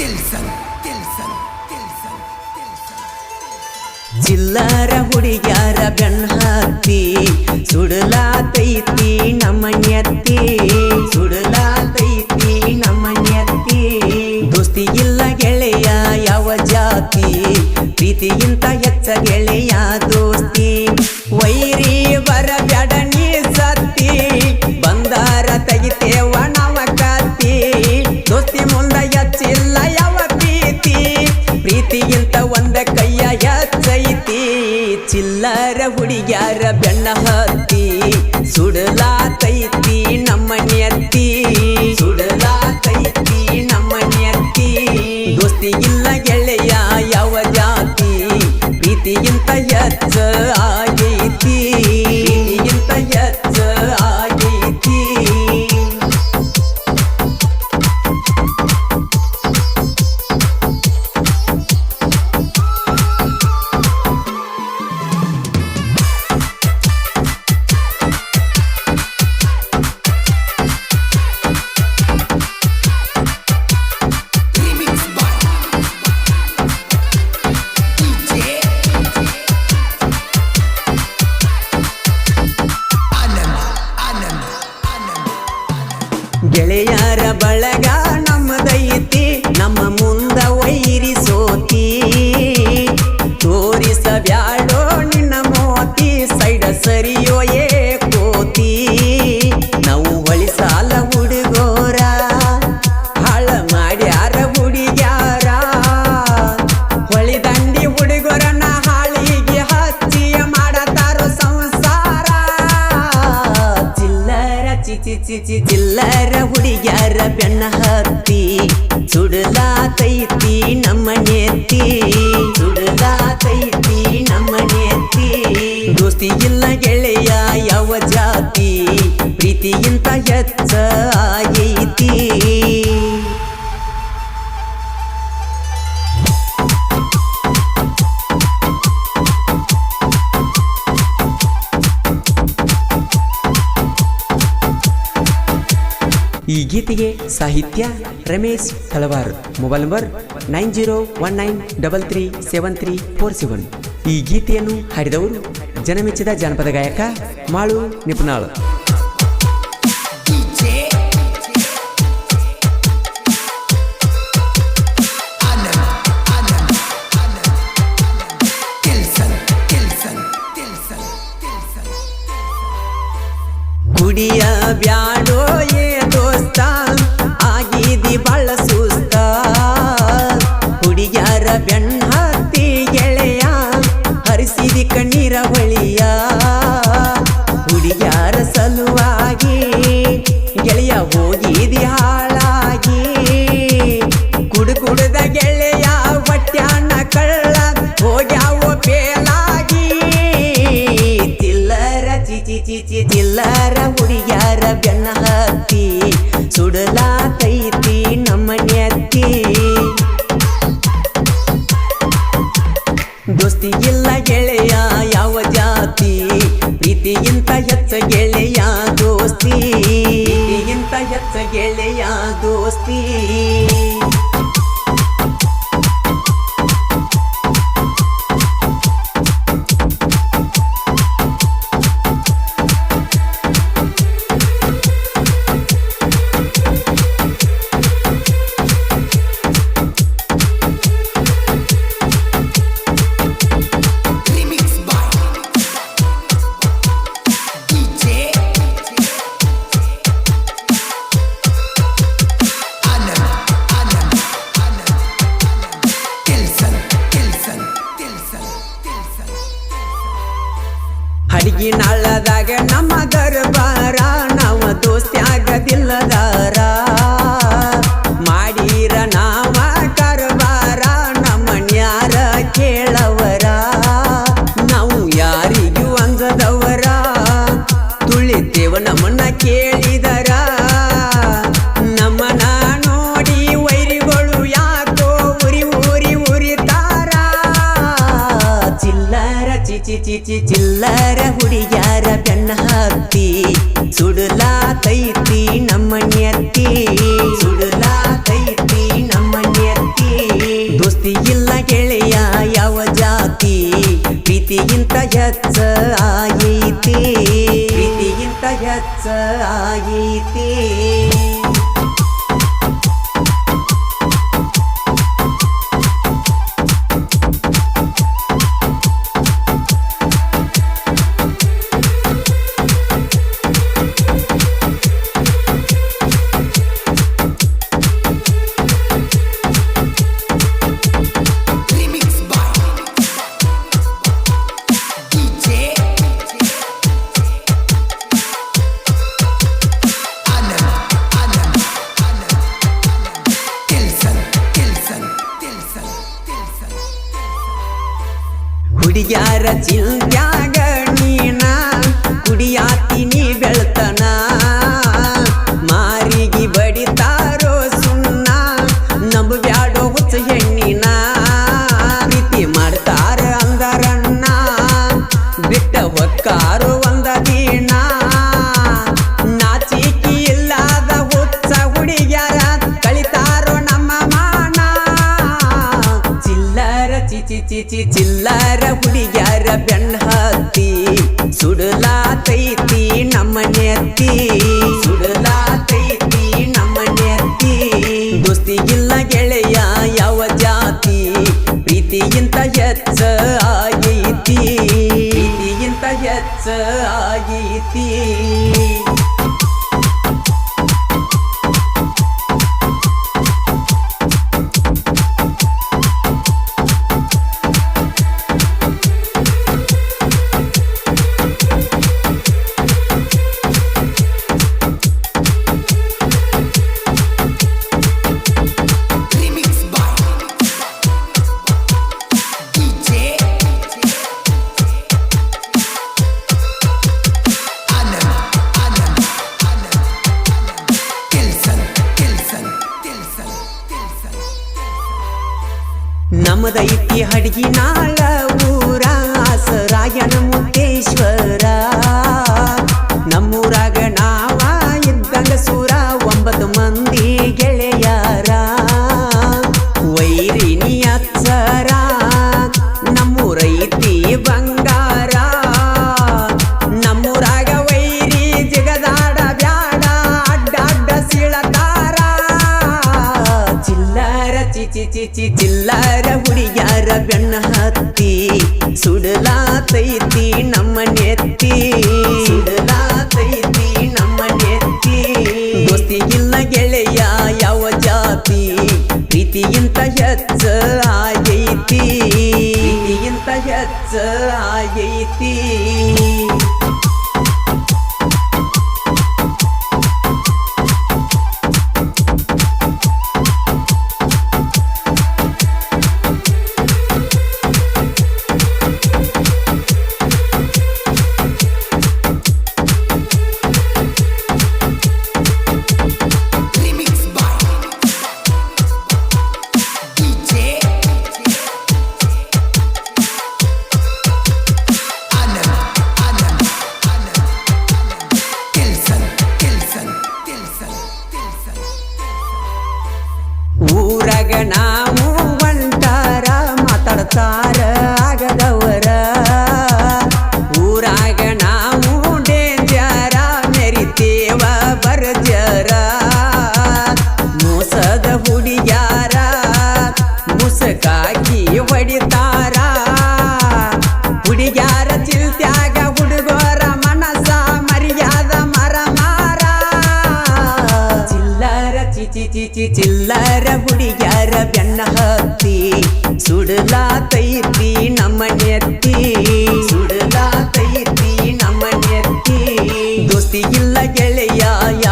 ತಿಲ್ಸನ್ ತಿಲ್ಸನ್ ತಿಲ್ಸನ್ ಚಿಲ್ಲರ ಹುಡುಗ್ಯಾರ ಬೆನ್ನ ಹತ್ತಿ ಸುಡಲಾತೈತಿ ನಮ್ಮಣ್ಯತ್ತಿ ಸುಡಲಾತೈತಿ ನಮ್ಮಣ್ಯತ್ತಿ ದೋಸ್ತಿ ಇಲ್ಲ ಗೆಳೆಯ ಯಾವ ಜಾತಿ, ಪ್ರೀತಿಗಿಂತ ಹೆಚ್ಚ ಗೆಳೆಯ ದೋಸ್ತಿ. ವೈರಿ ಬರಬ್ಯಾಡ ಚಿಲ್ಲರ ಹುಡುಗ್ಯಾರ ಬೆನ್ನ ಹತ್ತಿ ನಮ್ಮನೆ ನಮ್ಮ ಸುಡಲಾ ತೈತಿ ನಮ್ಮ ನೆತ್ತಿ. ದೋಸ್ತಿ ಇಲ್ಲ ಗೆಳೆಯ ಯಾವ ಜಾತಿ, ಪ್ರೀತಿಗಿಂತ ಆಗೈತಿ ಚಿಲ್ಲರ ಹುಡುಗ್ಯಾರ ಬೆನ್ನ ಹತ್ತಿ. ಸುಡಲಾತೈತಿ ನಮ್ಮ ನೆತ್ತಿ. ಸುಡಲಾತೈತಿ ನಮ್ಮ ನೆತ್ತಿ. ದೋಸ್ತಿ ಇಲ್ಲ ಗೆಳೆಯ ಯಾವ ಜಾತಿ. ಪ್ರೀತಿಗಿಂತ ಹೆಚ್ಚ ಆಗೈತಿ. ಗೀತೆಗೆ ಸಾಹಿತ್ಯ ರಮೇಶ್ ಹಲವಾರ್ mobile number nine zero one nine double three seven three four seven. ಈ ಗೀತೆಯನ್ನು ಹಾಡಿದವರು ಜನಮೆಚ್ಚಿದ ಜಾನಪದ ಗಾಯಕ ಮಾಳು ನಿಪುಣಾಳ್. ಗುಡಿಯ ಆನಂದ್ ಪ್ರೀತಿ ಇಲ್ಲ ಗೆಳೆಯ ಯಾವ ಜಾತಿ? ಪ್ರೀತಿಗಿಂತ ಹೆಚ್ಚ ಆಯಿತಿ. ಪ್ರೀತಿಗಿಂತ ಹೆಚ್ಚ ಆಯಿತಿ. ಚಿಚಿ ಚಿಚಿ ಚಿಲ್ಲರ ಹುಡುಗ್ಯಾರ ಬೆಣ್ಣ ಹತ್ತಿ. ಸುಡಲಾತೈತಿ ನಮ್ಮ ನಮ್ಮನೆತ್ತಿ ಸುಡಲಾತೈತಿ ನಮ್ಮ ನಮ್ಮನೆತ್ತಿ ದೋಸ್ತಿಗಿಲ್ಲ ಗೆಳೆಯ ಯಾವ ಜಾತಿ. ಪ್ರೀತಿಗಿಂತ ಹೆಚ್ಚ ಆಗೈತಿ. ಪ್ರೀತಿಗಿಂತ ಹೆಚ್ಚ ಆಗೈತಿ. ನಮ್ಮದೈತಿ ಹಡಗಿನಾಳ ಊರ ರಾಯನ ಮಾತಾಡ್ತಾರ ಆಗದವರ. ಊರಾಗ ನಾವು ಡೇಂಜರ, ಮೆರಿತೇವ ಬರ್ಜರ ಮೋಸದ ಹುಡಿಯಾರ, ಮುಸಕಾಕಿ ಹೊಡಿತಾರ. ಹುಡಿಯಾರ ಚಿಲ್ತ್ಯಾಗ ಹುಡುಗರ ಮನಸ ಮರ್ಯಾದ ಮರ ಮಾರ ಚಿಲ್ಲರ, ಚಿಚಿ ಚಿಚಿ, ಚಿಲ್ಲರ.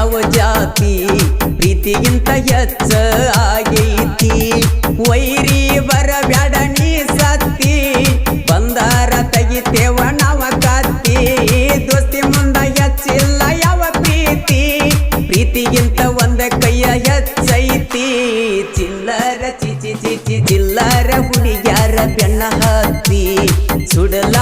ಯಾವ ಜಾತಿ? ಪ್ರೀತಿಗಿಂತ ಹೆಚ್ಚ ಆಗೈತಿ. ವೈರಿ ಬರಬ್ಯಾಡ ನೀ ಸತ್ತಿ. ಬಂದಾರ ತೆಗಿತೇವ ನಾವ ಕತ್ತಿ. ದೋಸ್ತಿ ಮುಂದ ಹೆಚ್ಚಿಲ್ಲ ಯಾವ ಪ್ರೀತಿ? ಪ್ರೀತಿಗಿಂತ ಒಂದ ಕೈಯ ಹೆಚ್ಚೈತಿ. ಚಿಲ್ಲರ ಚಿಚಿ ಚಿಚಿ ಚಿಲ್ಲರ ಹುಡುಗ್ಯಾರ ಬೆಣ್ಣ ಹತ್ತಿ. ಸುಡಲ